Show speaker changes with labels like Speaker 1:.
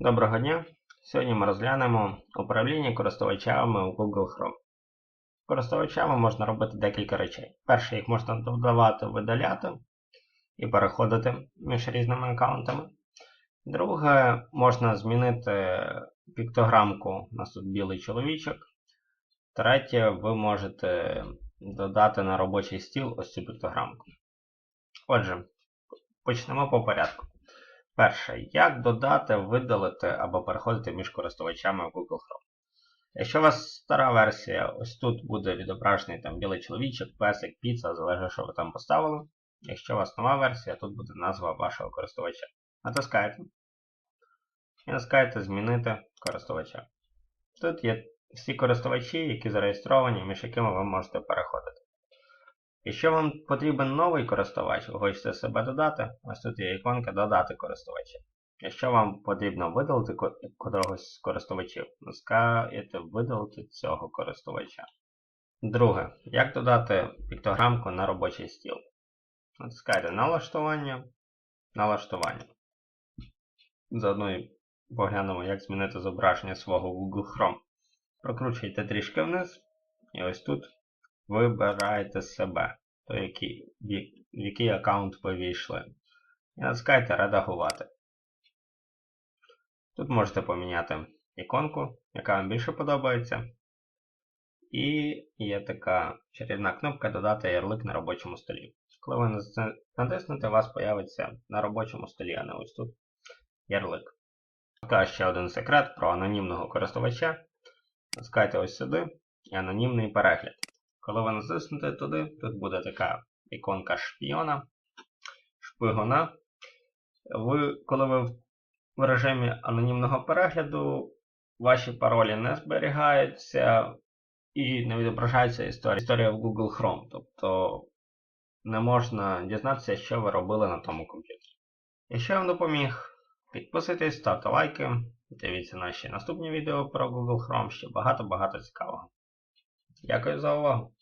Speaker 1: Доброго дня! Сьогодні ми розглянемо управління користувачами у Google Chrome. Користувачами можна робити декілька речей. Перше, їх можна додавати, видаляти і переходити між різними аккаунтами. Друге, можна змінити піктограмку, у нас тут білий чоловічок. Третє, ви можете додати на робочий стіл ось цю піктограмку. Отже, почнемо по порядку. Перше, як додати, видалити або переходити між користувачами в Google Chrome. Якщо у вас стара версія, ось тут буде відображений там білий чоловічок, песик, піца, залежить, що ви там поставили. Якщо у вас нова версія, тут буде назва вашого користувача. Натискаєте. І натискаєте Змінити користувача. Тут є всі користувачі, які зареєстровані, між якими ви можете переходити. Якщо вам потрібен новий користувач, ви хочете себе додати, ось тут є іконка Додати користувача. Якщо вам потрібно видалити ко- котрогось з користувачів, натискаєте Видалити цього користувача. Друге, як додати піктограмку на робочий стіл? Натискаєте Налаштування, Налаштування. Заодно і поглянемо, як змінити зображення свого Google Chrome. Прокручуйте трішки вниз, і ось тут вибираєте себе, то який, в який аккаунт ви війшли. І натискаєте Редагувати. Тут можете поміняти іконку, яка вам більше подобається. І є така чарівна кнопка Додати ярлик на робочому столі. Коли ви натиснете, у вас появиться на робочому столі, а не ось тут ярлик. Така ще один секрет про анонімного користувача. Натискайте ось сюди і анонімний перегляд. Коли ви натиснете туди, тут буде така іконка шпіона, шпигуна. Ви, коли ви в режимі анонімного перегляду, ваші паролі не зберігаються і не відображається історія, історія в Google Chrome. Тобто не можна дізнатися, що ви робили на тому комп'ютері. Якщо я вам допоміг, підписуйтесь, ставте лайки, дивіться наші наступні відео про Google Chrome, ще багато-багато цікавого. Дякую за увагу!